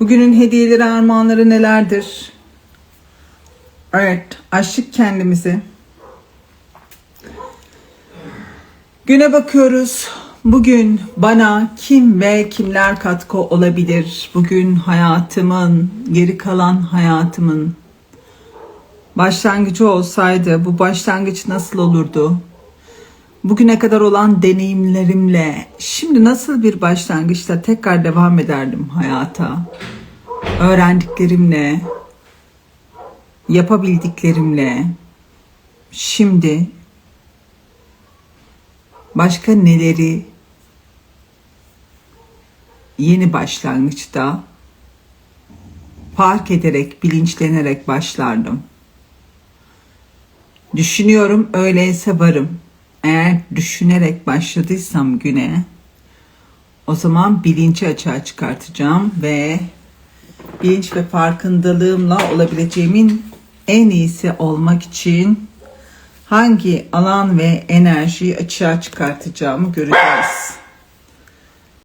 Bugünün hediyeleri armağanları nelerdir? Evet, aşık kendimizi. Güne bakıyoruz. Bugün bana kim ve kimler katkı olabilir? Bugün hayatımın, geri kalan hayatımın başlangıcı olsaydı bu başlangıç nasıl olurdu? Bugüne kadar olan deneyimlerimle şimdi nasıl bir başlangıçta tekrar devam ederdim hayata? Öğrendiklerimle, yapabildiklerimle şimdi başka neleri yeni başlangıçta fark ederek, bilinçlenerek başlardım. Düşünüyorum öyleyse varım. Eğer düşünerek başladıysam güne o zaman bilinci açığa çıkartacağım ve bilinç ve farkındalığımla olabileceğimin en iyisi olmak için hangi alan ve enerjiyi açığa çıkartacağımı göreceğiz.